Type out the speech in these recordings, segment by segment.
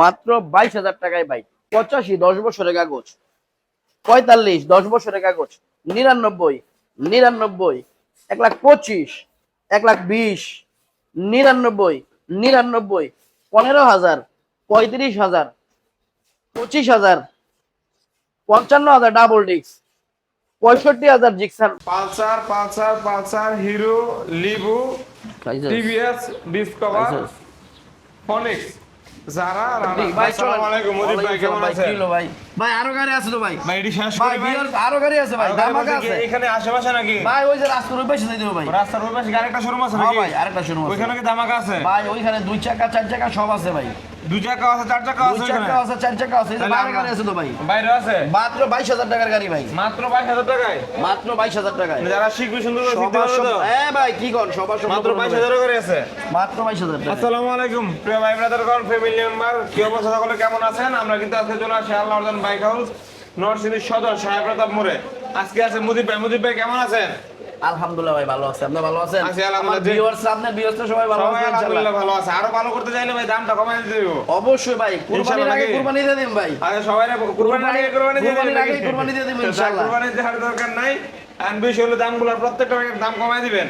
মাত্র বাইশ হাজার টাকায় বাইক। পঁচাশি দশ বছরের কাগজ। পঁয়তাল্লিশ দশ বছরের কাগজ। নিরানব্বই নিরানব্বই এক লাখ পঁচিশ এক লাখ বিশ নিরানব্বই নিরানব্বই পনেরো হাজার পঁয়ত্রিশ হাজার পঁচিশ হাজার পঞ্চান্ন হাজার ডাবল ডিস্ক পঁয়ষট্টি হাজার Gixxer Pulsar Pulsar Pulsar Hero Livo TVS Discover Phoenix. যারা ভাই আসসালামু আলাইকুম মুজিব ভাই কেমন আছেন? ভাই? ভাই আরও গাড়ি আছে তো ভাই। ভাই এটি শেষ ভাই ভাই? আরও গাড়ি আছে ভাই আরও আছে এখানে আশেপাশে নাকি? ভাই ওই যে রাস্তার ওই পাশে ভাই। রাস্তার ওই পাশে আরেকটা শোরুম আছে হ্যাঁ নাকি? ভাই আরেকটা শুরু ওইখানে কি ধামাকা আছে? ভাই ওইখানে দুই চাকা চার চাকা সব আছে ভাই। দুই চাকা আছে চার চাকা দুই চাকা আছে চার চাকা আছে এই যে তাহলে বাইরে আমরা- গাড়ি আছে তো ভাই। বাইরে আছে? মাত্র বাইশ হাজার টাকার গাড়ি ভাই। মাত্র টাকায়? মাত্র টাকায়। যারা শিখবে সুন্দর করে শিখতে পারবে হ্যাঁ ভাই কি কর সবার সব মাত্র করে আছে? মাত্র টাকা আসসালামু আলাইকুম প্রিয় ভাই ফ্যামিলি মেম্বার কি অবস্থা সকলে কেমন আছেন? আমরা কিন্তু আজকে চলে আসি আল্লাহ বাইক হাউস নরসিংদী সদর সাহেব প্রতাপ মোড়ে। আজকে আছে মুজিব ভাই মুজিব ভাই কেমন আছেন? আলহামদুলিল্লাহ ভাই ভালো আছে। আপনি ভালো আছেন? আছি, আলহামদুলিল্লাহ। ভিউয়ার্স আপনার ভিউয়ার্স সবাই ভালো আছে আলহামদুলিল্লাহ ভালো আছে। আরও ভালো করতে চাইলে ভাই দামটা কমাই দিতে অবশ্যই ভাই কুরবানির আগে কুরবানি দিয়ে দিন ভাই। আগে সবাই কুরবানির আগে কুরবানি দিয়ে কুরবানির আগে কুরবানি দিয়ে দিবেন ইনশাআল্লাহ। কুরবানি দেওয়ার দরকার নাই আর বেশি হলে দামগুলোর প্রত্যেকটা বাইকের দাম কমাই দিবেন।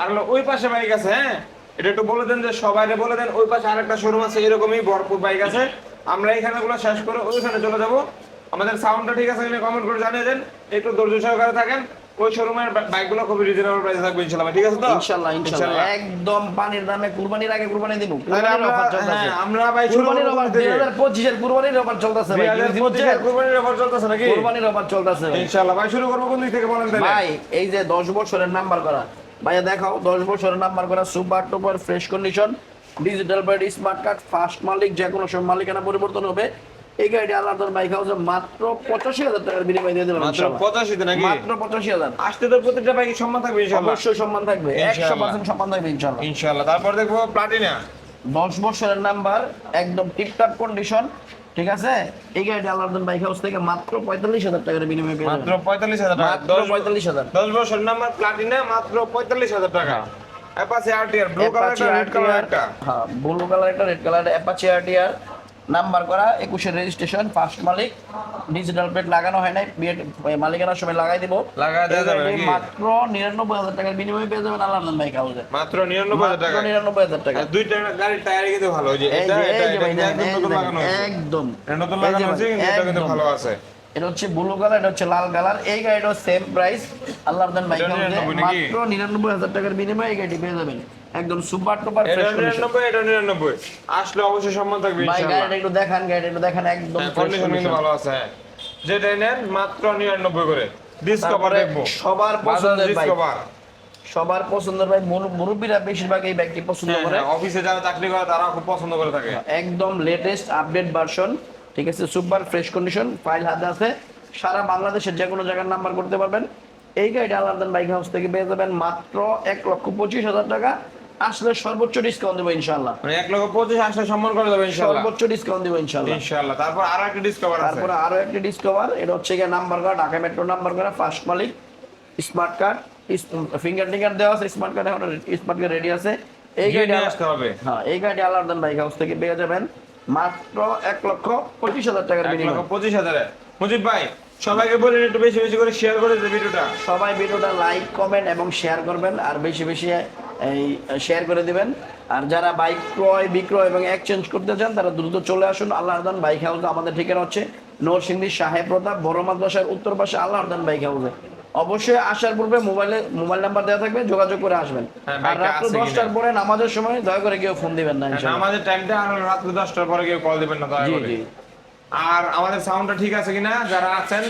আর হলো ওই পাশে বাইক আছে হ্যাঁ? এটা একটু বলে দেন যে সবাই বলে দেন ওই পাশে আরেকটা শোরুম আছে এরকমই ভরপুর বাইক আছে আমরা এখানে গুলো শেষ করে ওইখানে চলে যাব। আমাদের সাউন্ডটা ঠিক আছে কিনা কমেন্ট করে জানিয়ে দেন। একটু ধৈর্য সহকারে থাকেন। ওই শোরুমের বাইকগুলো খুবই রিজনেবল প্রাইসে থাকবে ইনশাআল্লাহ ঠিক আছে তো? ইনশাআল্লাহ ইনশাআল্লাহ একদম পানির দামে কুরবানির আগে কুরবানি দিব। কুরবানির আমরা অফার চলতেছে। হ্যাঁ, আমরা ভাই কুরবানির করব অফার 2025 এর কুরবানির অফার চলতেছে ভাই। দুই হাজার পঁচিশের কুরবানির অফার চলতেছে নাকি? কুরবানির অফার চলতেছে ভাই। ইনশাআল্লাহ ভাই শুরু করব কোন দিক থেকে বলেন তাহলে? ভাই এই যে 10 বছরের নাম্বার করা। ভাইয়া দেখাও 10 বছরের নাম্বার করা super duper fresh condition digital smart card first মালিক যে কোনো সময় মালিকানা পরিবর্তন হবে। এই গাড়িটি আলাদা বাইক হাউসে মাত্র পঁচাশি হাজার টাকার বিনিময় দিয়ে দেবেন মাত্র। পঁচাশিতে নাকি? মাত্র পঁচাশি হাজার। আসতে তো প্রত্যেকটা বাইকে সম্মান থাকবে অবশ্যই সম্মান থাকবে একশো পার্সেন্ট সম্মান থাকবে ইনশাল্লাহ। ইনশাআল্লাহ তারপর দেখব প্লাটিনা দশ বছরের নাম্বার একদম টিপটপ কন্ডিশন ঠিক আছে? এই গাড়িটি আলাদা বাইক হাউস থেকে মাত্র পঁয়তাল্লিশ হাজার টাকার বিনিময় পেয়ে মাত্র পঁয়তাল্লিশ হাজার টাকা। মাত্র দশ পঁয়তাল্লিশ হাজার। দশ বছর নাম্বার প্লাটিনা মাত্র পঁয়তাল্লিশ হাজার টাকা। অ্যাপাচি আরটিআর ব্লু কালার একটা রেড কালার একটা। হ্যাঁ ব্লু কালার একটা red colour Apache RTR number করা একুশের রেজিস্ট্রেশন ফার্স্ট মালিক ডিজিটাল প্লেট লাগানো হয় নাই বিয়ে মালিকানার সময় লাগাই দিব। লাগায় দেওয়া যাবে মাত্র নিরানব্বই হাজার টাকার বিনিময়ে পেয়ে যাবেন আল্লাহ বাইক হাউসে মাত্র নিরানব্বই হাজার টাকা? নিরানব্বই হাজার টাকা। দুইটা গাড়ির টায়ার কিন্তু ভালো যে ভাই, একদম নতুন লাগানো ভাই, কিন্তু এটা কিন্তু ভালো আছে। এটা হচ্ছে ব্লু কালার এটা হচ্ছে লাল কালার এই গাড়িটা সেম প্রাইস আল্লাহ দান বাইক এটা হাউসে 99 নাকি? মাত্র নিরানব্বই হাজার টাকার বিনিময়ে এই গাড়িটি পেয়ে যাবেন। একদম সুপার টুপার ফ্রেশ কন্ডিশন নিরানব্বই এটা নিরানব্বই। আসলে অবশ্যই সম্মান থাকবে ভাই গাড়িটা একটু দেখান গাড়িটা একটু দেখান একদম fresh কন্ডিশন কিন্তু ভালো আছে হ্যাঁ। নেন মাত্র নিরানব্বই করে। ডিসকভার দেখব। সবার পছন্দের সবার পছন্দের ভাই মুরব্বীরা বেশিরভাগ এই বাইকটি পছন্দ হ্যাঁ, করে। অফিসে যারা চাকরি করে তারা খুব পছন্দ করে থাকে। একদম লেটেস্ট আপডেট ভার্সন ঠিক আছে? সুপার ফ্রেশ কন্ডিশন ফাইল হাতে আছে। সারা বাংলাদেশের যে কোনো জায়গার নাম্বার করতে পারবেন। এই গাড়িটা আলাদান বাইক হাউস থেকে পেয়ে যাবেন মাত্র এক লক্ষ পঁচিশ হাজার টাকা। আসলে সর্বোচ্চ ডিসকাউন্ট দেবো ইনশাল্লাহ মানে এক লক্ষ পঁচিশ আসলে সম্মান করে দেবে ইনশাআল্লাহ। সর্বোচ্চ ডিসকাউন্ট দেবো ইনশাল্লাহ ইনশাআল্লাহ। তারপর আরও একটা ডিসকভার আছে। তারপরে আরও একটি ডিসকভার এটা হচ্ছে গিয়ে number card Dhaka metro number করা ফার্স্ট মালিক স্মার্ট কার্ড ফিঙ্গার টিঙ্গার দেওয়া আছে স্মার্ট কার্ড এখন স্মার্ট কার্ড রেডি আছে। এই গাড়ি আসতে হবে। হ্যাঁ এই গাড়ি আলাদান বাইক হাউস থেকে পেয়ে যাবেন। মাত্র এক লক্ষ পঁচিশ হাজার টাকার বিনিময়। পঁচিশ হাজারে। মুজিব ভাই সবাইকে বলেন একটু বেশি বেশি করে শেয়ার করে যে ভিডিওটা সবাই ভিডিওটা লাইক কমেন্ট এবং শেয়ার করবেন আর বেশি বেশি এই শেয়ার করে দিবেন। আর যারা বাইক ক্রয় বিক্রয় এবং এক্সচেঞ্জ করতে চান তারা দ্রুত চলে আসুন আল্লাহ আরদান বাইক হাউস আমাদের ঠিকানা হচ্ছে নরসিংদী সাহেব প্রতাপ বড় মাদ্রাসার উত্তর পাশে আল্লাহ আরদান বাইক হাউসে অবশ্যই আসার পূর্বে মোবাইলে মোবাইল নাম্বার দেওয়া থাকবে যোগাযোগ করে আসবেন। হ্যাঁ, আর কিনা? দশটার পরে নামাজের সময় দয়া করে কেউ ফোন দিবেন না ইনশাআল্লাহ। আমাদের টাইমটা আর রাত্রি দশটার পরে কেউ কল দিবেন না দয়া জি করে। জি। আর আমাদের সাউন্ডটা ঠিক আছে কিনা যারা আছেন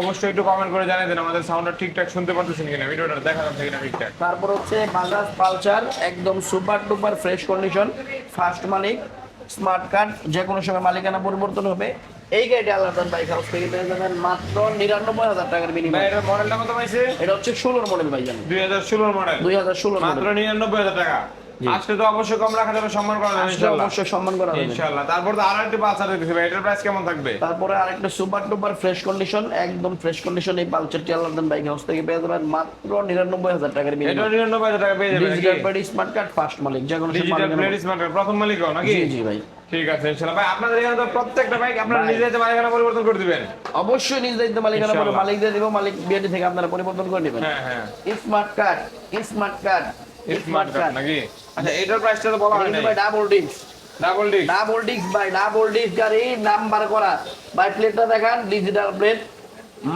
অবশ্যই একটু কমেন্ট করে জানিয়ে দেন আমাদের সাউন্ডটা ঠিকঠাক শুনতে পারতেছেন কিনা ভিডিওটা দেখা যাচ্ছে কিনা ঠিকঠাক। তারপর হচ্ছে বাজাজ পালসার একদম super duper fresh condition first মালিক স্মার্ট কার্ড যে কোনো সময় মালিকানা পরিবর্তন হবে। এই গাড়িটি আলাদা বাইক হাউস থেকে পেয়ে যাবেন মাত্র নিরানব্বই হাজার টাকার বিনিময়ে। এটার মডেলটা কত পাইছে? এটা হচ্ছে ষোলোর মডেল ভাই জানেন। দুই হাজার ষোলোর মডেল দুই হাজার ষোলো মাত্র নিরানব্বই হাজার টাকা। আসলে তো অবশ্যই কম রাখা যাবে সম্মান করা যাবে ইনশাআল্লাহ অবশ্যই সম্মান করা যাবে। ইনশাআল্লাহ তারপর তো আরেকটি পালসার ভাই এটার প্রাইস কেমন থাকবে? তারপরে আরেকটা সুপার টুপার ফ্রেশ কন্ডিশন একদম ফ্রেশ কন্ডিশন এই পালচারটি আলাদা বাইক হাউস থেকে পেয়ে যাবেন মাত্র নিরানব্বই হাজার টাকার এটা বিনিময়ে নিরানব্বই হাজার টাকা পেয়ে যাবে digital plate smart card first মালিক যে কোনো ডিজিটাল প্লেট স্মার্ট প্রথম মালিকও নাকি? জি জি ভাই। ঠিক আছে ইনশাআল্লাহ ভাই আপনাদের এখানে তো প্রত্যেকটা বাইক আপনারা। নিজেদের মালিকানা পরিবর্তন করে দিবেন। অবশ্যই নিজ দায়িত্ব মালিকানা পরে ইনশাআল্লাহ। মালিক দিয়ে দিব মালিক বিআরটি থেকে আপনারা পরিবর্তন করে নেবেন। হ্যাঁ হ্যাঁ। Smart card smart card smart card নাকি? আচ্ছা এটার প্রাইসটা তো বলা ভাই double disc double disc double disc ভাই ডাবল ডিস্ক গাড়ি নাম্বার করা। ভাই প্লেটটা দেখান ডিজিটাল প্লেট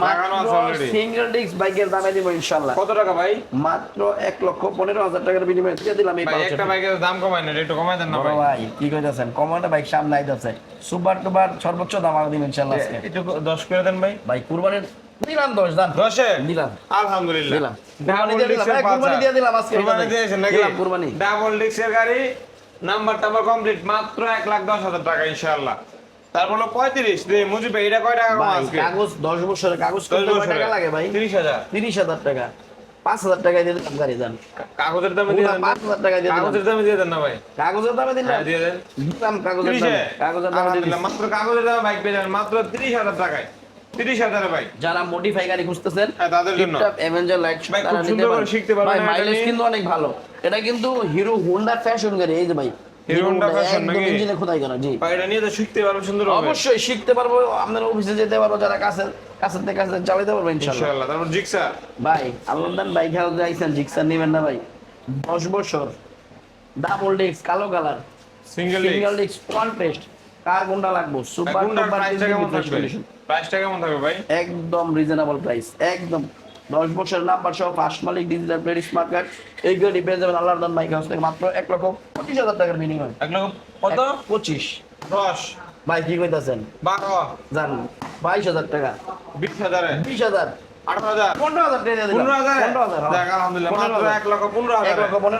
লাগানো আছে মাত্র already। সিঙ্গেল ডিস্ক বাইকের দামে দিব ইনশাআল্লাহ। কত টাকা ভাই? মাত্র এক লক্ষ পনেরো হাজার টাকার বিনিময়ে দিয়ে দিলাম এই একটা বাইকের দাম কমায় না একটু কমায় দেন না ভাই। ভাই কি কইতাছেন? কমানো বাইক সামনে আইতাছে। সুপার টুপার সর্বোচ্চ দাম আর দিন ইনশাআল্লাহ একটু দশ করে দেন ভাই। ভাই কুরবানির দশ দাম দশে দিলাম আলহামদুলিল্লাহ। দিলাম। কুরবানি দিয়ে দিলাম, ভাই, কুরবানি দিয়ে দিলাম আজকে কুরবানি দিয়েছেন নাকি? কুরবানি। ডাবল ডিস্কের গাড়ি নাম্বার টাম্বার কমপ্লিট মাত্র এক লাখ দশ হাজার টাকা ইনশাআল্লাহ। তারপর হলো পঁয়ত্রিশ রে এটা কয় টাকা কম ভাই আজকে? কাগজ দশ বছরের কাগজ কয় টাকা লাগে ভাই? তিরিশ হাজার। তিরিশ হাজার টাকা। পাঁচ হাজার দিয়ে দিলাম গাড়ি দাম কাগজের দামে দিয়ে দেন পাঁচ হাজার টাকায় দিয়ে কাগজের দামে দিয়ে দেন না ভাই। কাগজের দামে হ্যাঁ দিয়ে দেন। দিলাম কাগজের তিরিশে। দামে। কাগজের দামে দিলাম। মাত্র কাগজের দামে বাইক পেয়ে মাত্র তিরিশ হাজার টাকায়। ভাই। যারা মডিফাই গাড়ি খুঁজতেছেন হ্যাঁ, তাদের জন্য। অ্যাভেঞ্জার লাইট ভাই, খুব সুন্দর করে শিখতে পারবেন ভাই মাইলেজ কিন্তু অনেক ভালো। এটা কিন্তু হিরো হোন্ডা ফ্যাশন গাড়ি এই যে ভাই। ভাই অবশ্যই শিখতে পারব আপনার অফিসে যেতে পারব যারা কাছে কাছে থেকে কাছে চালাতে পারব তারপর ভাই আল্লাহ হাউসে আইছেন জিক্সার নেবেন না ভাই। দশ বছর। ডাবল ডিস্ক কালো colour single disc one test কার কোনটা লাগবো? সুপার প্রাইসটা কেমন থাকবে? ভাই? একদম রিজনেবল প্রাইস একদম। দশ বছর নাম্বার সহ ফার্স্ট মালিক ডিজিটাল প্লেট স্মার্ট কার্ড এই গাড়ি পেয়ে যাবেন আল্লাহ বাইক হাউস থেকে মাত্র এক লক্ষ পঁচিশ হাজার টাকার বিনিময়। এক লক্ষ কত? পঁচিশ। দশ। ভাই কি কইতাছেন? বারো। জান বাইশ হাজার টাকা। বিশ হাজারে। বিশ হাজার। পনেরো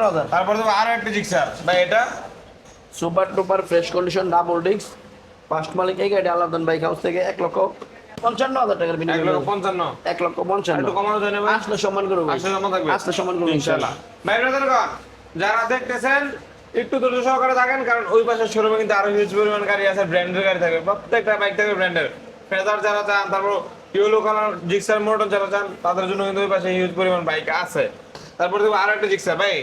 হাজার তারপর আরও একটা জিক্সার। ভাই এটা? Super duper fresh condition double disc first মালিক এই গাড়ি আলাদন বাইক হাউস থেকে এক লক্ষ পঞ্চান্ন হাজার টাকার পঞ্চান্ন। এক লক্ষ পঞ্চান্ন। আসলে সম্মান করব। আসলে সম্মান করব ইনশাল্লাহ যারা দেখতেছেন একটু ধৈর্য সহকারে থাকেন কারণ ওই পাশের শোরুমে কিন্তু আরও হিউজ পরিমাণ গাড়ি আছে ব্র্যান্ডের গাড়ি থাকবে। প্রত্যেকটা বাইক থাকবে ব্র্যান্ডের ফেজার যারা চান তারপর ইউলো কালার জিক্সার মোটর যারা চান তাদের জন্য কিন্তু ওই পাশে হিউজ পরিমাণ বাইক আছে। তারপর দেখব আরও একটা জিক্সার ভাই।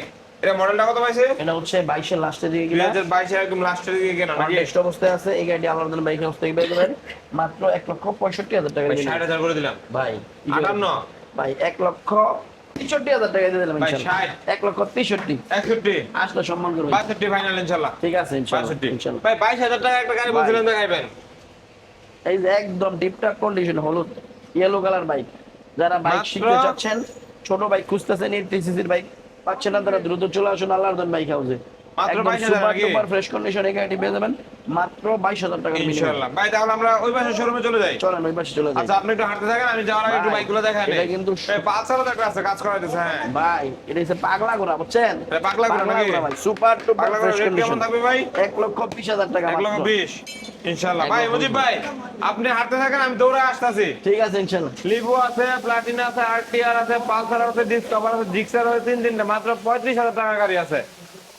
এটা মডেলটা কত পাইছে? এটা হচ্ছে বাইশের লাস্টের দিকে কিনা। হাজার বাইশে একদম লাস্টের দিকে কেনা নাকি? কন্টেস্ট অবস্থায় আছে এই গাড়ি আলাদন বাইক হাউস থেকে পেয়ে যাবেন মাত্র এক লক্ষ পঁয়ষট্টি হাজার টাকা করে দিলাম। ভাই কি করে? আটান্ন? ভাই এক লক্ষ টাকা দিয়ে দিলাম আসলে সম্মান করব বাষট্টি ফাইনাল ঠিক আছে ভাই টাকা একটা গাড়ি ভাই। বলছিলেন দেখাইবেন এই যে একদম কন্ডিশন হলুদ ইয়েলো কালার বাইক যারা বাইক মাত্র- শিখতে চাচ্ছেন ছোট বাইক খুঁজতেছেন বাইক পাচ্ছেন না তারা দ্রুত চলে আসুন আল্লাহর বাইক হাউসে মাত্র 22,000 নাকি? সুপার ফ্রেশ কন্ডিশন গাড়িটি পেয়ে যাবেন মাত্র বাইশ হাজার টাকা ইনশাল্লাহ ভাই তাহলে আমরা ওই পাশে শোরুমে চলে যাই। চলেন ওই পাশে চলে যাই। আচ্ছা আপনি একটু হাঁটতে থাকেন আমি যাওয়ার আগে একটু বাইকগুলো দেখাই এটা কিন্তু- পাঁচশো একটা আছে কাজ করা যাচ্ছে হ্যাঁ। ভাই এটা হচ্ছে পাগলা ঘোড়া বুঝছেন? পাগলা ঘোড়া নাকি? ভাই সুপার টুপার পাগলা ফ্রেশ রেট কেমন থাকবে ভাই? এক লক্ষ বিশ হাজার টাকা এক লক্ষ মাত্র। বিশ ভাই মুজিব ভাই আপনি হাঁটতে থাকেন আমি দৌড়ে আসতেছি। ঠিক আছে লিভো আছে প্লাটিনা আছে আরটিআর আছে পালসার আছে ডিসকভার আছে জিক্সার আছে তিন তিনটা মাত্র পঁয়ত্রিশ হাজার টাকা গাড়ি আছে।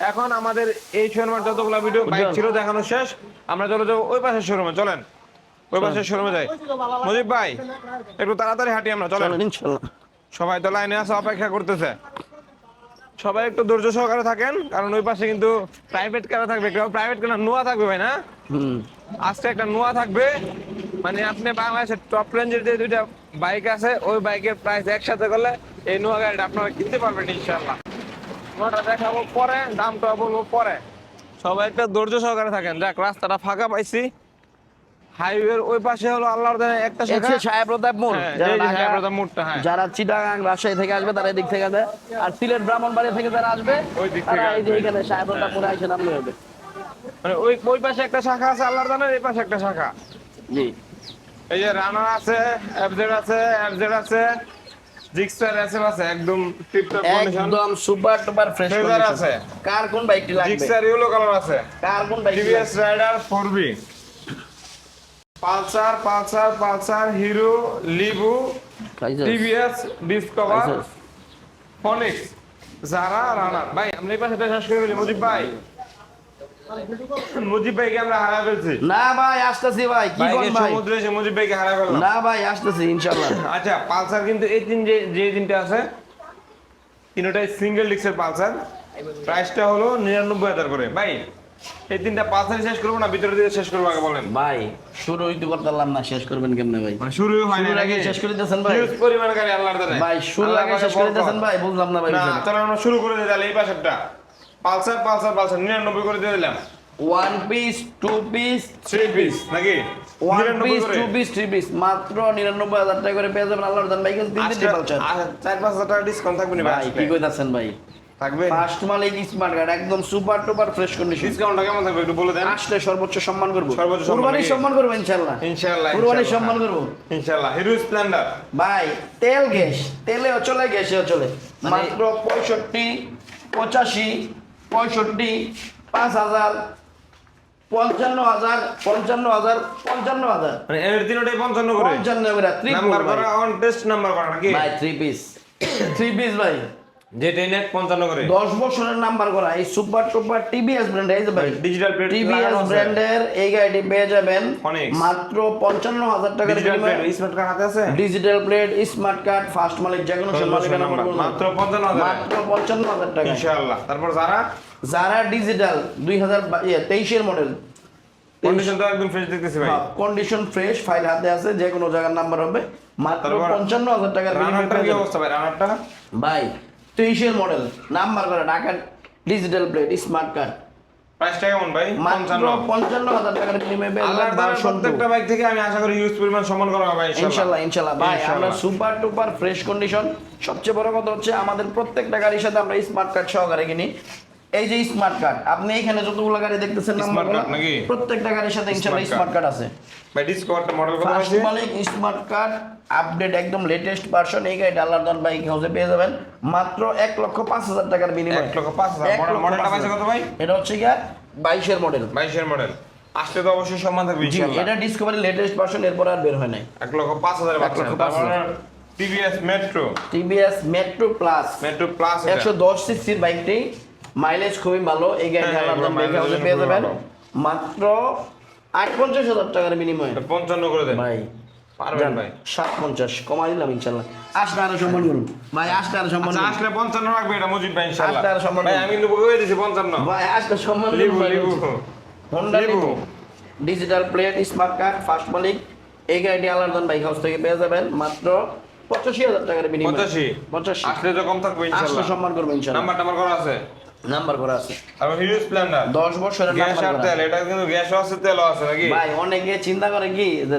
এখন আমাদের এই শোরুমের যতগুলো ভিডিও বাইক ছিল দেখানো শেষ আমরা চলে যাব ওই পাশের শোরুমে চলেন। ওই পাশের শোরুমে যাই। মুজিব ভাই একটু তাড়াতাড়ি হাঁটি আমরা চলেন। ইনশাল্লাহ। সবাই তো লাইনে আছে অপেক্ষা করতেছে। সবাই একটু ধৈর্য সহকারে থাকেন কারণ ওই পাশে কিন্তু প্রাইভেট কার থাকবে কেউ প্রাইভেট কার নোয়া থাকবে ভাই না? হুম। আজকে একটা নোয়া থাকবে মানে আপনি বাংলাদেশের টপ রেঞ্জের যে দুইটা বাইক আছে ওই বাইকের প্রাইস একসাথে করলে এই নোয়া গাড়িটা আপনারা কিনতে পারবেন ইনশাল্লাহ। নোয়াটা দেখাবো পরে দামটা বলব পরে। সবাই একটা ধৈর্য সহকারে থাকেন। যাক রাস্তাটা ফাঁকা পাইছি। হাইওয়ের ওই পাশে হলো আল্লাহর দেনে একটা শাখা সাহেব প্রতাপ মোড় হ্যাঁ, যারা ঢাকা- সাহেবরাদার মোড়টা, হ্যাঁ। যারা চিটাগাং রাজশাহী থেকে আসবে তারা এদিক থেকে আসবে। আর সিলেট ব্রাহ্মণবাড়ি থেকে যারা আসবে ওই দিক থেকে এই যে। এখানে সাহেব প্রতাপ মোড়ে এসে নামলে হবে। মানে ওই ওই পাশে একটা শাখা আছে আল্লাহর দানের এই পাশে একটা শাখা। জি। এই যে রানার আছে এফজেড আছে এফজেড আছে। জিক্সার এসএফ আছে একদম টিপটপ কন্ডিশন একদম সুপার টুপার ফ্রেশ Fresher আছে। কার কোন বাইকটি লাগবে? জিক্সার ইয়েলো কালার আছে। কার কোন বাইকটি TVS Raider 4B Pulsar Pulsar Pulsar Hero Livo TVS Discover Phoenix যারা রানা ভাই আমরা এই পাশে শেষ করে ফেলি। মুজিব ভাই মুজিব ভাইকে আমরা হারা ফেলছি। না ভাই আসতেছি ভাই। কি কোন ভাই? সমুদ্রে এসে মুজিব ভাইকে হারা ফেললাম না ভাই আসতেছি ইনশাআল্লাহ। আচ্ছা পালসার কিন্তু এই তিন যে যে তিনটা আছে তিনটাই সিঙ্গেল ডিস্কের পালসার। প্রাইসটা হলো নিরানব্বই হাজার করে। ভাই এই তিনটা পালসার শেষ করব না ভিতরে দিয়ে শেষ করব আগে বলেন। ভাই শুরু হইতে করতাম না শেষ করবেন কেমনে ভাই? শুরু হয় না আগে শেষ করে দিতেছেন ভাই। পরিমাণ গাড়ি আল্লাহর দ্বারা ভাই শুরু আগে শেষ করে দিতেছেন ভাই বুঝলাম না ভাই না তাহলে আমরা শুরু করে দিই তাহলে এই পাশেরটা। পালসার পালসার পালসার নিরানব্বই করে দিয়ে দিলাম। One piece two piece three piece নাকি? One piece. Two piece three piece মাত্র নিরানব্বই হাজার টাকা করে পেয়ে যাবেন আল্লাহর দান। ভাই কিন্তু তিন চার পাঁচ হাজার টাকা ডিসকাউন্ট থাকবে না ভাই কি কইতাছেন ভাই? থাকবে? ফার্স্ট স্মার্ট কার্ড একদম সুপার টুপার ফ্রেশ কন্ডিশন ডিসকাউন্টটা কেমন থাকবে একটু বলে দেন। আসলে সর্বোচ্চ সম্মান করব। সর্বোচ্চ সম্মান সম্মান করব ইনশাআল্লাহ। ইনশাআল্লাহ। সম্মান করব। ইনশাআল্লাহ হিরো স্প্লেন্ডার। ভাই তেল গ্যাস তেলেও চলে গ্যাসেও চলে। মানে- মাত্র পঁয়ষট্টি পঁচাশি পঁয়ষট্টি পাঁচ হাজার পঞ্চান্ন হাজার পঞ্চান্ন হাজার পঞ্চান্ন হাজার। মানে এর তিনটাই পঞ্চান্ন করে? পঞ্চান্ন করে নাম্বার করা অন টেস্ট নাম্বার করা নাকি? ভাই থ্রি পিস থ্রি পিস ভাই। বছরের নাম্বার করা এই সুপার টুপার টিবিএস ব্র্যান্ড এই ডিজিটাল টিবিএস ব্র্যান্ডের এই গাড়িটি পেয়ে যাবেন মাত্র পঞ্চান্ন হাজার টাকার প্লেট স্মার্ট কার্ড হাতে আছে? Digital plate smart card first মালিক যে কোনো। মাত্র পঞ্চান্ন হাজার। মাত্র পঞ্চান্ন হাজার টাকা। ইনশাআল্লাহ। তারপর যারা যারা ডিজিটাল দুই হাজার তেইশের মডেল কন্ডিশন তো একদম ফ্রেশ দেখতেছি ভাই। কন্ডিশন ফ্রেশ ফাইল হাতে আছে যে কোনো জায়গার নাম্বার হবে। মাত্র পঞ্চান্ন হাজার টাকার কি অবস্থা ভাই রানারটা ভাই তেইশের মডেল নাম্বার করে Dhaka digital plate smart card প্রাইসটা কেমন ভাই? পঞ্চান্ন। পঞ্চান্ন হাজার টাকার বিনিময়ে। প্রত্যেকটা বাইক থেকে আমি আশা করি ইউজ পরিমাণ সম্মান করা হবে ইনশাল্লাহ ইনশাল্লাহ ভাই আমরা সুপার টুপার ফ্রেশ কন্ডিশন সবচেয়ে বড় কথা হচ্ছে আমাদের প্রত্যেকটা গাড়ির সাথে আমরা স্মার্ট কার্ড সহকারে কিনি। এই যে স্মার্ট কার্ড আপনি এখানে যতগুলো গাড়ি দেখতেছেন নাম্বারগুলো card নাকি? প্রত্যেকটা গাড়ির সাথে Smart স্মার্ট কার্ড আছে। ভাই ডিসকভারটা মডেল কত আছে মালিক স্মার্ট কার্ড আপডেট একদম লেটেস্ট ভার্সন এই গাড়িটা আল্লাহর দান বাইক হাউসে পেয়ে যাবেন। মাত্র এক লক্ষ পাঁচ হাজার টাকার বিনিময়ে। এক লক্ষ পাঁচ হাজার। মডেলটা পাইছে কত ভাই? এটা হচ্ছে গিয়া বাইশের মডেল বাইশের মডেল আসলে তো অবশ্যই সম্মান থাকবে ইনশাআল্লাহ। এটা ডিসকভারি লেটেস্ট ভার্সন এরপর আর বের হয় নাই। এক লক্ষ পাঁচ হাজার এক লক্ষ পাঁচ হাজার। TVS Metro TVS Metro Plus Metro Plus একশো দশ সিসির বাইকটি মাইলেজ খুবই ভালো এই গাড়িটি এগুলো বাইক হাউসে পেয়ে যাবেন। মাত্র আট পঞ্চাশ হাজার টাকার বিনিময়ে। পঞ্চান্ন করে দেন। ভাই পারবেন ভাই। সাত পঞ্চাশ কমাই দিলাম ইনশাল্লাহ। আসলে আরও সম্মান করুন। ভাই আসলে আরও সম্মান আসলে পঞ্চান্ন রাখবে এটা মজিদ ভাই ইনশাআল্লাহ আটটা আর সম্মান ভাই আমি কিন্তু বলে দিয়েছি পঞ্চান্ন? ভাই আসলে সম্মান লিবু Livo. Honda Livo. Livo digital plate smart card first মালিক এই গাড়িটি আলাদান বাইক হাউস থেকে পেয়ে যাবেন মাত্র পঁচাশি হাজার টাকার বিনিময়ে। পঁচাশি? পঁচাশি। আসলে তো কম থাকবে আসলে ইনশাআল্লাহ সম্মান করব ইনশাল্লাহ। নাম্বার টাম্বার করা আছে? নাম্বার করা আছে। আর হিরো স্প্লেন্ডার দশ বছরের গ্যাস আর তেল এটা কিন্তু গ্যাসও আছে তেলও আছে নাকি? ভাই অনেকে চিন্তা করে কি যে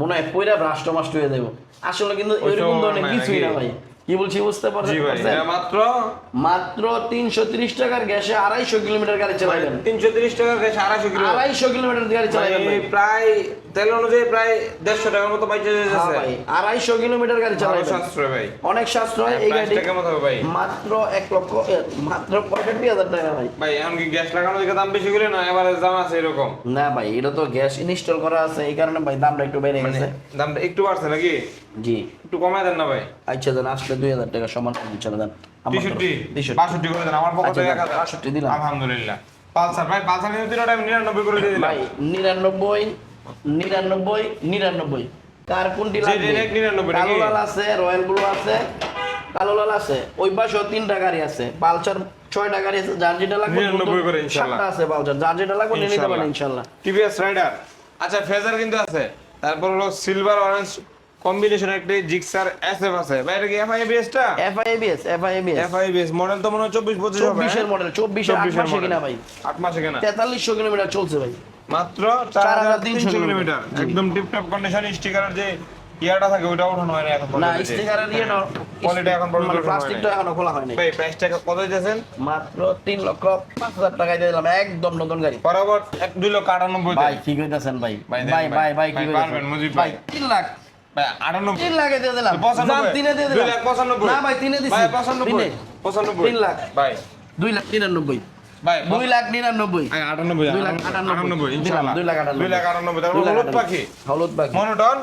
মনে হয় পয়রা রাষ্ট্র মাস্ট হয়ে যাব। আসলে কিন্তু এরকম ধরনের কিছুই না ভাই। কি বলছি বুঝতে পারছেন? জি ভাই মাত্র? মাত্র তিনশো তিরিশ টাকার গ্যাসে আড়াইশো কিলোমিটার গাড়ি চালাবেন। তিনশো তিরিশ টাকার গ্যাস আড়াইশো কিলো আড়াইশো কিলোমিটার গাড়ি চালাবেন মানে প্রায় তেল অনুযায়ী প্রায় দেড়শো টাকার মতো বাইচে হ্যাঁ যাচ্ছে। আড়াইশো কিলোমিটার গাড়ি ভালো সাশ্রয় ভাই। অনেক সাশ্রয় এই গাড়ি ভাই। মাত্র এক লক্ষ মাত্র পঁয়ষট্টি হাজার টাকা ভাই। ভাই এখন কি গ্যাস লাগানোর দিকে দাম বেশি করে না এবারে দাম আছে এরকম? না ভাই এটা তো গ্যাস ইনস্টল করা আছে এই কারণে ভাই দামটা একটু বেড়ে মানে গেছে। দামটা একটু বাড়ছে নাকি? জি। একটু কমায় দেন না ভাই। আচ্ছা দেন আসলে দুই হাজার টাকা সমান চলে দেন। বাষট্টি করে দেন আমার পক্ষ আচ্ছা, থেকে। বাষট্টি দিলাম। আলহামদুলিল্লাহ। পালসার ভাই পালসার কিন্তু তিনটা আমি নিরানব্বই করে দিয়ে দিলাম। ভাই নিরানব্বই নিরানব্বই নিরানব্বই। কার কোনটি? কালো লাল আছে রয়্যাল ব্লু আছে কালো লাল আছে। ওই পাশেও তিনটা গাড়ি আছে। পালসার ছয়টা গাড়ি আছে যার যেটা লাগবে নিরানব্বই করে ইনশাল্লাহ। সাতটা আছে পালসার। যার যেটা লাগবে নিয়ে নিতে পারেন ইনশাল্লাহ। ইনশাল্লাহ টিভিএস রাইডার। আচ্ছা ফেজার কিন্তু আছে। তারপর হলো সিলভার অরেঞ্জ কম্বিনেশন একটি জিক্সার এসএফ আছে। ভাই এটা কি এফআইবিএস টা এফআইবিএস এফআইবিএস এফআইবিএস মডেল তো মনে হয় চব্বিশ পঁচিশ হবে মডেল চব্বিশের আট 24 এর মাসে কিনা ভাই। আট মাসে কেনা। তেতাল্লিশশো কিলোমিটার চলছে ভাই। মাত্র চার হাজার তিনশো কিলোমিটার। একদম টিপটপ কন্ডিশন স্টিকারের যে ইয়াটা থাকে ওটা ওঠানো হয় না এখন না। স্টিকারের দিয়ে কোয়ালিটি এখন পর্যন্ত মানে প্লাস্টিকটা এখনও খোলা হয়নি। ভাই প্রাইসটা কত দিতেছেন? মাত্র তিন লক্ষ পাঁচ হাজার টাকায় দিয়ে দিলাম একদম নতুন গাড়ি। বরাবর এক দুই লক্ষ আটানব্বই ভাই কি কইতাছেন ভাই। ভাই, ভাই ভাই। কি কইতাছেন মুজিব ভাই। ভাই। তিন লাখ। ভাই আটানব্বই। তিন লাখে দিয়ে দিলাম। পঁচানব্বই। যান, তিনে দিয়ে দিলাম লাখ পঁচানব্বই। না ভাই তিনে দিছি। ভাই পঁচানব্বই। তিনে। পঁচানব্বই। তিন লাখ। ভাই। দুই লাখ নিরানব্বই ভাই দুই লাখ নিরানব্বই। আটানব্বই আটানব্বই। আটানব্বই। দিলাম, ইনশাআল্লাহ দুই লাখ আটানব্বই। দুই লাখ আটানব্বই তারপর দুই লাখ হলুদ পাখি। হলুদ পাখি। মনোটন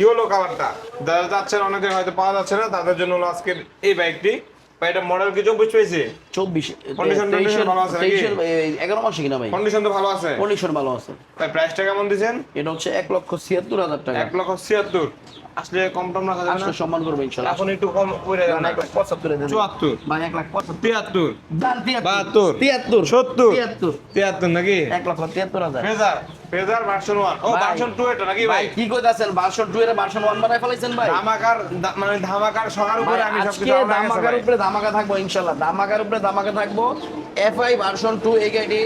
ইয়েলো কালারটা। যারা যাচ্ছেন অনেকে হয়তো পাওয়া যাচ্ছে না তাদের জন্য হলো আজকের এই বাইকটি। ভাই এটা মডেল কি? চব্বিশ পেয়েছে? চব্বিশ condition ভালো আছে এগারো মাসে কিনা ভাই? কন্ডিশন তো ভালো আছে? কন্ডিশন ভালো আছে। ভাই প্রাইসটা কেমন দিচ্ছেন? এটা হচ্ছে এক লক্ষ ছিয়াত্তর হাজার টাকা। এক লক্ষ ছিয়াত্তর। আসলে কম টম রাখা যাবে না। সম্মান করব এখন একটু কম করে দেন ভাই। লাখ পঁচাত্তর। তিয়াত্তর। দান তিয়াত্তর। বাহাত্তর, তিয়াত্তর। সত্তর, তিয়াত্তর। তিয়াত্তর নাকি? এক লক্ষ তিয়াত্তর হাজার। ফেজার। ফেজার ভার্সন ওয়ান ও ভার্সন টু এটা নাকি ভাই? ভাই কি কইতাছেন? ভার্সন 2 এর ভার্সন 1 বানাই ফেলাইছেন ভাই। ধামাকার মানে ধামাকার সকার উপরে আমি সবকিছু ধামাকার উপরে ধামাকা থাকব ইনশাআল্লাহ ধামাকার উপরে ধামাকা থাকব। এফআই ভার্সন 2 এই গাড়ি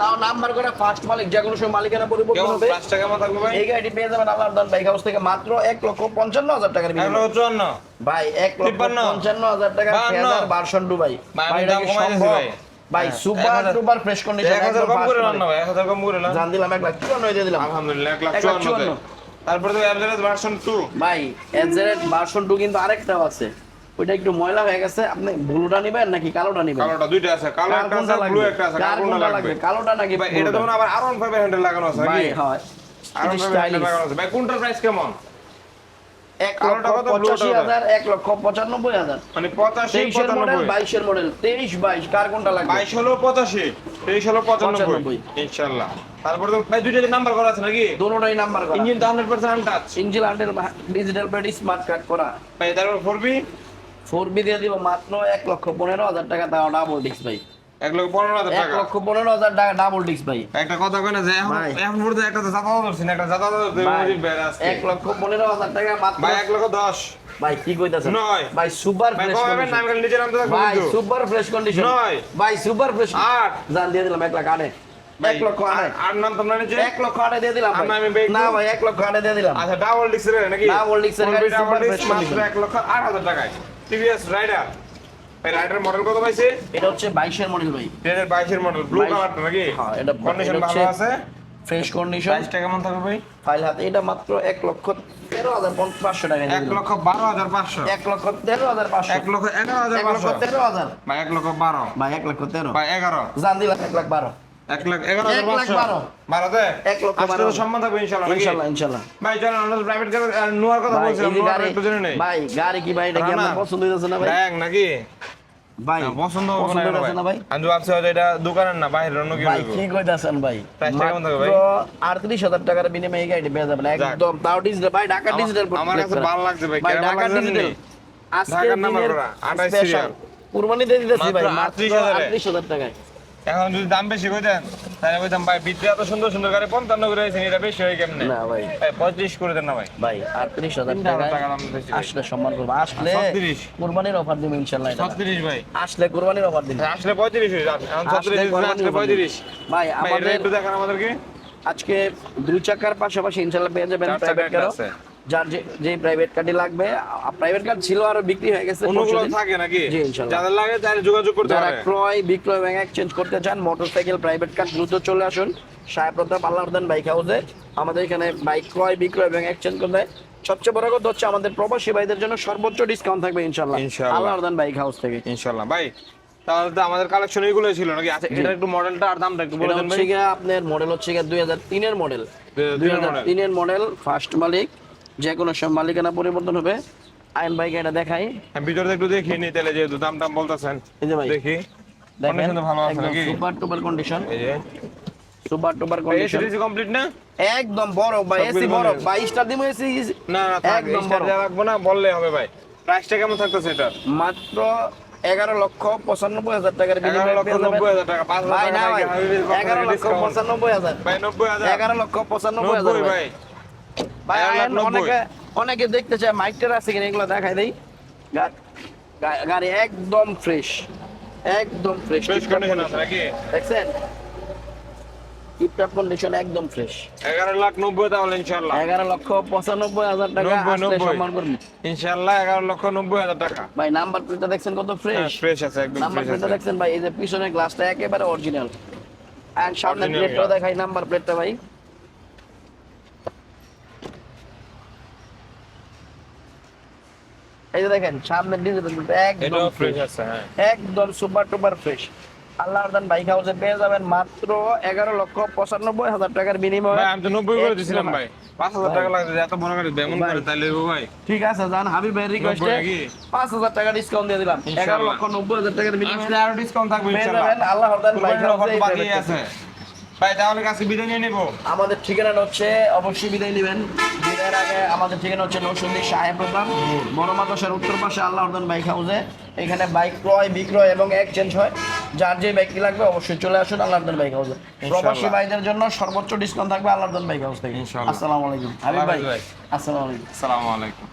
তাও নাম্বার করে ফার্স্ট মালিক যে কোনো সময় মালিকানা পরিবর্তন হবে? এই গাড়ি পেয়ে যাবেন আল্লাহর দান বাইক হাউস থেকে মাত্র 1 লক্ষ 55 হাজার টাকার ভাই 1 লক্ষ 55 হাজার টাকা ভার্সন 2 ভাই ভাই, হ্যাঁ, সুপার এক ডুপার ফ্রেশ কন্ডিশন এক হাজার কম করে না ভাই এক হাজার কম করে না জান দিলাম 1 লাখ 54 দিয়ে দিলাম। আলহামদুলিল্লাহ এক লাখ এক লাখ চুয়ান্ন চুয়ান্ন। তারপরে তো অ্যাভারেজ ভার্সন টু ভাই এজেড ভার্সন 2 কিন্তু আরেকটাও আছে। ওইটা একটু ময়লা হয়ে গেছে আপনি ব্লুটা নেবেন নাকি কালোটা নেবেন? কালোটা দুইটা আছে কালো একটা আছে ব্লু একটা আছে কোনটা লাগবে? কালোটা নাকি ভাই এটা তো আবার আর ওয়ান ফাইভ হ্যান্ডেল লাগানো আছে ভাই হয়। আর ওয়ান ফাইভ হ্যান্ডেল লাগানো আছে। ভাই কোনটার প্রাইস কেমন? এক লক্ষ পঁচাশি হাজার এক লক্ষ পঁচানব্বই হাজার। মানে পঁচাশি তেইশের মডেল বাইশের মডেল তেইশ বাইশ কার কোনটা লাগবে? বাইশ হলো পঁচাশি তেইশ হলো পঁচানব্বই। ইনশাল্লাহ তারপরে তো ভাই দুইটা নাম্বার করা আছে নাকি? দোনোটাই নাম্বার করা। ইঞ্জিন তো hundred percent untouch engine digital plate smart card করা। ভাই তারপর ফোর বি ফোর বি দিয়ে দিব মাত্র এক লক্ষ পনেরো হাজার টাকা তাও ডাবল ডিস্ক ভাই। এক লক্ষ পনেরো হাজার এক লক্ষ পনেরো হাজার টাকা ডাবল ডিস্ক ভাই। একটা কথা কই না যে এখন পর্যন্ত একটা তো জাতা ধরছি না একটা ভাই আজকে। এক লক্ষ পনেরো হাজার টাকা মাত্র ভাই এক লক্ষ দশ। ভাই কি কইতাছেন? নয়। ভাই সুপার ফ্রেশ কমাবেন না আমি খালি নিচে নামতে ভাই সুপার ফ্রেশ কন্ডিশন নয়। ভাই সুপার ফ্রেশ আট। জান দিয়ে দিলাম এক লাখ আটে। এক লক্ষ আটে। আর- নাম তোমরা নিচে? এক লক্ষ আটে দিয়ে দিলাম ভাই। না ভাই এক লক্ষ আটে দিয়ে দিলাম। আচ্ছা ডাবল ডিক্সের নাকি? গাড়ি, ডাবল fresh মাত্র এক লক্ষ আট হাজার টাকায়। TVS Raider. ভাই রাইডার মডেল কত পাইছে? এটা হচ্ছে বাইশের মডেল ভাই। দুই হাজার বাইশের মডেল ব্লু কালারটা নাকি? হ্যাঁ, এটা- কন্ডিশন ভালো আছে? ফ্রেশ কন্ডিশন প্রাইসটা কেমন থাকবে ভাই? ফাইল হাতে এটা মাত্র এক লক্ষ তেরো হাজার পঞ্চ- পাঁচশো টাকা দিয়ে এক লক্ষ বারো হাজার পাঁচশো। এক লক্ষ তেরো হাজার পাঁচশো। এক লক্ষ এগারো হাজার এক লক্ষ পাঁচশো। তেরো হাজার। ভাই এক লক্ষ বারো। ভাই এক লক্ষ তেরো। ভাই এগারো। জান দিলাম এক লাখ বারো। এক লাখ এগারো হাজার পাঁচশো। বারো। বারোতে এক লক্ষ আসলে তো সম্মান থাকবে ইনশাল্লাহ ইনশাল্লাহ ইনশাল্লাহ। ভাই চলেন আমরা প্রাইভেট গাড়ি নোয়ার কথা বলছিলাম নোয়ার একটু জেনে নেই। ভাই গাড়ি কি ভাই এটা কি আপনার পছন্দ হইতেছে না ভাই? ব্যাং নাকি? ভাই পছন্দ হবে না কেন হইতেছে না ভাই? আমি ভাবছি হয়তো এটা দোকানের না বাইরের অন্য কেউ ভাই কি কইতাছেন ভাই? প্রাইসটা কেমন থাকবে ভাই? আটত্রিশ হাজার টাকার বিনিময়ে এই গাড়ি পেয়ে যাবেন। একদম তাও ডিজিটাল ভাই ঢাকা ডিজিটাল আমার কাছে ভালো লাগছে ভাই, ভাই ঢাকা ডিজিটাল জানেন? আজকে ঢাকার নাম্বার দিনের করা, 28 স্পেশাল সিরিয়াল। কুরবানি দিয়ে দিতেছি ভাই 38,000 এ। আটত্রিশ হাজার টাকায়। এখন যদি দাম বেশি করে দেন তাহলে কইতাম ভাই ভিতরে এত সুন্দর সুন্দর গাড়ি পঞ্চান্ন করে এটা বেশি হয় কেমনে? না ভাই। পঁয়ত্রিশ করে দেন না ভাই। ভাই আটত্রিশ হাজার টাকা। আসলে সম্মান করব। আসলে 36 কুরবানির অফার দিব ইনশাল্লাহ ছত্রিশ ভাই। আসলে কুরবানির অফার দিন আসলে পঁয়ত্রিশ এখন ছত্রিশ আসলে। পঁয়ত্রিশ। ভাই আমাদের একটু দেখান আমাদেরকে। আজকে দুই চাকার পাশাপাশি ইনশাল্লাহ পেয়ে যাবেন প্রাইভেট কারও। যার যে প্রাইভেট কার্ডই লাগবে প্রাইভেট কার্ড ছিল আর বিক্রি হয়ে গেছে অন্যগুলো থাকে নাকি? জি, ইনশাল্লাহ। যাদের লাগে যোগাযোগ করতে পারে। ক্রয় বিক্রয় এবং এক্সচেঞ্জ করতে চান মোটরসাইকেল প্রাইভেট কার দ্রুত চলে আসুন। সাহেব প্রতাপ আল্লাহদান বাইক হাউসে আমাদের এখানে বাইক ক্রয় বিক্রয় এবং এক্সচেঞ্জ করতে সবচেয়ে বড় কথা হচ্ছে আমাদের প্রবাসী ভাইদের জন্য সর্বোচ্চ ডিসকাউন্ট থাকবে ইনশাল্লাহ। আল্লাহদান বাইক হাউস থেকে। ইনশাল্লাহ। ভাই তাহলে তো আমাদের কালেকশন এইগুলো ছিল নাকি? আচ্ছা এটা একটু মডেলটা আর দামটা একটু বলে দেন ভাই। আপনার মডেল হচ্ছে গিয়ে দুই হাজার তিনের মডেল 2003 দুই এর মডেল ফার্স্ট মালিক। যে কোনো সময় মালিকানা পরিবর্তন হবে। আইন বাইক এটা দেখাই। হ্যাঁ, ভিতরে একটু দেখি নি তাহলে যেহেতু দাম টাম বলতেছেন এই যে ভাই। দেখি। দেখেন কন্ডিশন তো ভালো আছে নাকি? সুপার টুপার কন্ডিশন এই যে। Super duper condition AC complete না? একদম বড় ভাই এসি বড়। 22 টা দিমু এসি না না একদম বড়। রাখব না বললে হবে ভাই। প্রাইসটা কেমন থাকতেছে এটা মাত্র 11 লক্ষ 95 হাজার টাকার এগারো বিনিময়ে লক্ষ নব্বই হাজার টাকা 11 লক্ষ discount। 95 হাজার। ভাই নব্বই হাজার। 11 লক্ষ 95 নব্বই হাজার ভাই। ভাই আয়েন। অনেকে অনেকে দেখতে চায় মাইকটার আছে কিনা এগুলো দেখাই দেই। গাড়ি একদম ফ্রেশ একদম ফ্রেশ ফ্রেশ কন্ডিশন আছে নাকি? দেখছেন? টিপটপ কন্ডিশন একদম ফ্রেশ এগারো লাখ নব্বই তাহলে ইনশাল্লাহ এগারো লক্ষ পঁচানব্বই হাজার টাকা আসলে সম্মান করবেন লক্ষ নব্বই হাজার টাকা। ভাই নাম্বার প্লেটটা দেখছেন কত ফ্রেশ ফ্রেশ আছে একদম নাম্বার প্লেটটা দেখছেন ভাই এই যে পিছনের গ্লাসটা একেবারে অরিজিনাল এন্ড Original, প্লেটটাও দেখাই নাম্বার প্লেটটা ভাই। এই যে দেখেন সামনের ডিজিটাল একদম ফ্রেশ ফ্রেশ আছে হ্যাঁ। একদম সুপার টুপার ফ্রেশ আল্লাহ আরদান বাইক হাউসে পেয়ে যাবেন মাত্র এগারো লক্ষ পঁচানব্বই হাজার টাকার বিনিময়ে। আমি তো নব্বই করে এক দিছিলাম ভাই। পাঁচ হাজার টাকা লাগছে এত মনে করে বেমন করে তাইলে ভাই। ঠিক আছে জান হাবিব ভাইয়ের রিকোয়েস্টে পাঁচ হাজার টাকা ডিসকাউন্ট দিয়ে দিলাম। এগারো লক্ষ নব্বই হাজার টাকার বিনিময়ে আরও ডিসকাউন্ট থাকবে পেয়ে যাবেন আল্লাহ আরদান বাইক হাউসে বাকি আছে। ভাই তাহলে কাছে বিদায় নিয়ে নেব। আমাদের ঠিকানা হচ্ছে অবশ্যই বিদায় নেবেন। বিদায়ের আগে আমাদের ঠিকানা হচ্ছে নৌসন্দি সাহেব উত্তর পাশে আল্লাহ উদ্দান বাইক হাউসে। এখানে বাইক ক্রয় বিক্রয় এবং এক্সচেঞ্জ হয়। যার যে বাইকটি লাগবে অবশ্যই চলে আসুন আল্লাহ উদ্দান বাইক হাউসে। প্রবাসী ভাইদের জন্য সর্বোচ্চ ডিসকাউন্ট থাকবে আল্লাহ উদ্দান বাইক হাউস থেকে। আসসালামু আলাইকুম। হাবিব ভাই। আসসালামু আলাইকুম। আসসালামু আলাইকুম।